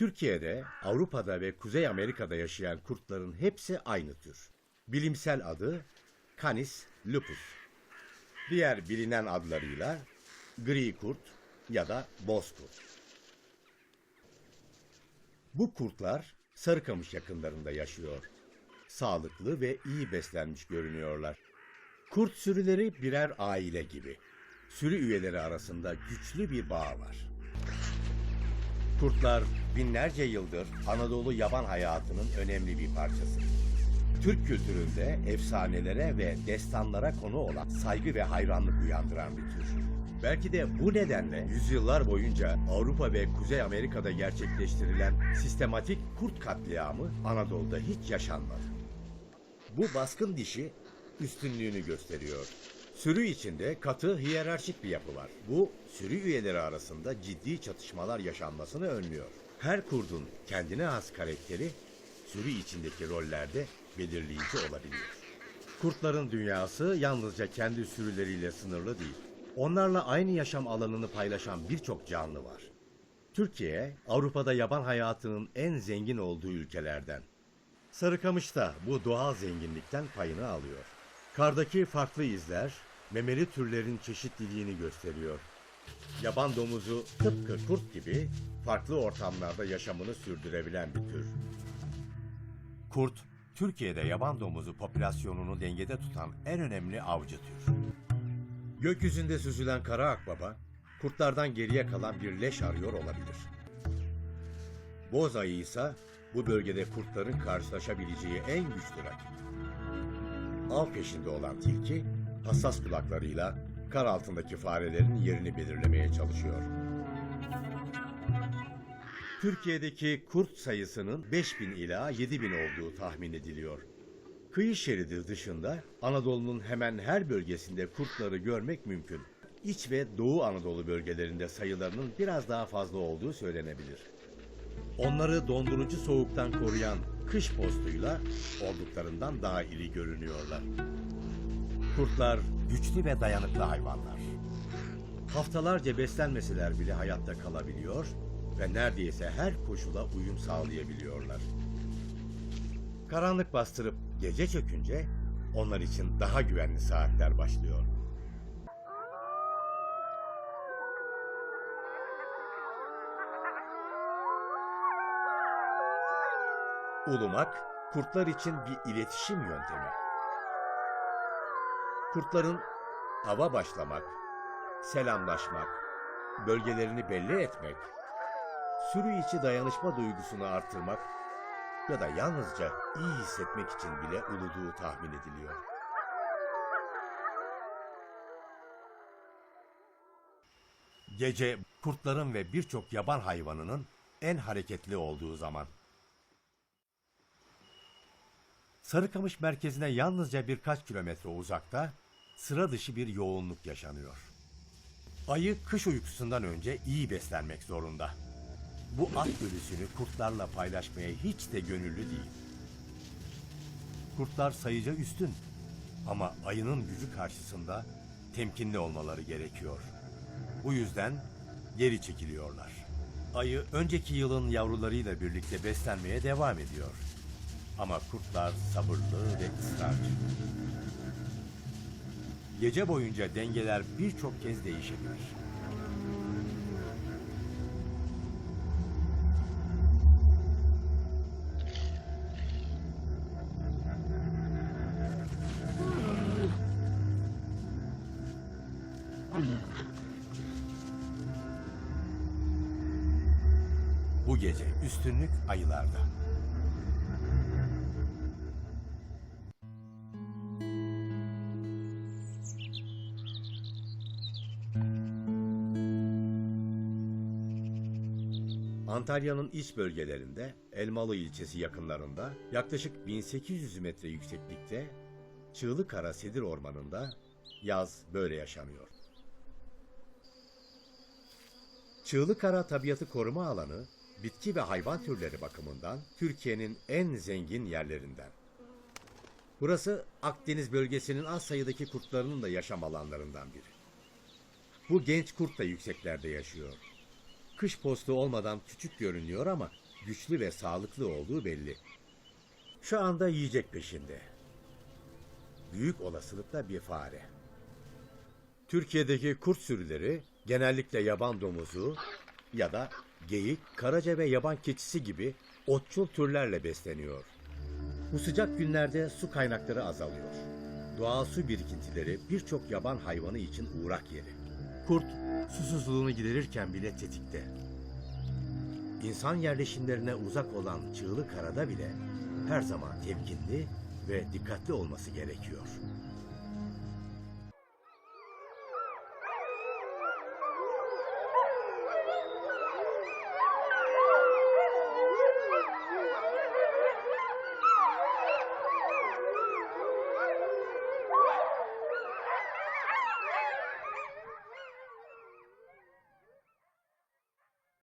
Türkiye'de, Avrupa'da ve Kuzey Amerika'da yaşayan kurtların hepsi aynı tür. Bilimsel adı Canis lupus. Diğer bilinen adlarıyla gri kurt ya da bozkurt. Bu kurtlar Sarıkamış yakınlarında yaşıyor. Sağlıklı ve iyi beslenmiş görünüyorlar. Kurt sürüleri birer aile gibi. Sürü üyeleri arasında güçlü bir bağ var. Kurtlar binlerce yıldır Anadolu yaban hayatının önemli bir parçası. Türk kültüründe efsanelere ve destanlara konu olan saygı ve hayranlık uyandıran bir tür. Belki de bu nedenle yüzyıllar boyunca Avrupa ve Kuzey Amerika'da gerçekleştirilen sistematik kurt katliamı Anadolu'da hiç yaşanmadı. Bu baskın dişi üstünlüğünü gösteriyor. Sürü içinde katı hiyerarşik bir yapı var. Bu sürü üyeleri arasında ciddi çatışmalar yaşanmasını önlüyor. Her kurdun kendine has karakteri sürü içindeki rollerde belirleyici olabiliyor. Kurtların dünyası yalnızca kendi sürüleriyle sınırlı değil. Onlarla aynı yaşam alanını paylaşan birçok canlı var. Türkiye, Avrupa'da yaban hayatının en zengin olduğu ülkelerden. Sarıkamış da bu doğal zenginlikten payını alıyor. Kardaki farklı izler, memeli türlerin çeşitliliğini gösteriyor. Yaban domuzu tıpkı kurt gibi farklı ortamlarda yaşamını sürdürebilen bir tür. Kurt, Türkiye'de yaban domuzu popülasyonunu dengede tutan en önemli avcı tür. Gökyüzünde süzülen kara akbaba, kurtlardan geriye kalan bir leş arıyor olabilir. Boz ayı ise bu bölgede kurtların karşılaşabileceği en güçlü rakip. Av peşinde olan tilki, hassas kulaklarıyla kar altındaki farelerin yerini belirlemeye çalışıyor. Türkiye'deki kurt sayısının 5000 ila 7000 olduğu tahmin ediliyor. Kıyı şeridi dışında Anadolu'nun hemen her bölgesinde kurtları görmek mümkün. İç ve Doğu Anadolu bölgelerinde sayılarının biraz daha fazla olduğu söylenebilir. Onları dondurucu soğuktan koruyan kış postuyla olduklarından daha iri görünüyorlar. Kurtlar güçlü ve dayanıklı hayvanlar. Haftalarca beslenmeseler bile hayatta kalabiliyor ve neredeyse her koşula uyum sağlayabiliyorlar. Karanlık bastırıp gece çökünce onlar için daha güvenli saatler başlıyor. Ulumak, kurtlar için bir iletişim yöntemi. Kurtların hava başlamak, selamlaşmak, bölgelerini belli etmek, sürü içi dayanışma duygusunu artırmak ya da yalnızca iyi hissetmek için bile uluduğu tahmin ediliyor. Gece kurtların ve birçok yaban hayvanının en hareketli olduğu zaman. Sarıkamış merkezine yalnızca birkaç kilometre uzakta sıra dışı bir yoğunluk yaşanıyor. Ayı kış uykusundan önce iyi beslenmek zorunda. Bu at ölüsünü kurtlarla paylaşmaya hiç de gönüllü değil. Kurtlar sayıca üstün ama ayının gücü karşısında temkinli olmaları gerekiyor. Bu yüzden geri çekiliyorlar. Ayı önceki yılın yavrularıyla birlikte beslenmeye devam ediyor. Ama kurtlar sabırlı ve ısrarcı. Gece boyunca dengeler birçok kez değişebilir. Bu gece üstünlük ayılarda. Antalya'nın iç bölgelerinde Elmalı ilçesi yakınlarında yaklaşık 1800 metre yükseklikte Çığlıkara Sedir Ormanı'nda yaz böyle yaşanıyor. Çığlıkara Tabiatı Koruma Alanı, bitki ve hayvan türleri bakımından Türkiye'nin en zengin yerlerinden. Burası Akdeniz bölgesinin az sayıdaki kurtlarının da yaşam alanlarından biri. Bu genç kurt da yükseklerde yaşıyor. Kış postu olmadan küçük görünüyor ama güçlü ve sağlıklı olduğu belli. Şu anda yiyecek peşinde. Büyük olasılıkla bir fare. Türkiye'deki kurt sürüleri genellikle yaban domuzu ya da geyik, karaca ve yaban keçisi gibi otçul türlerle besleniyor. Bu sıcak günlerde su kaynakları azalıyor. Doğal su birikintileri birçok yaban hayvanı için uğrak yeri. Kurt susuzluğunu giderirken bile tetikte. İnsan yerleşimlerine uzak olan Çığlı Karada bile her zaman temkinli ve dikkatli olması gerekiyor.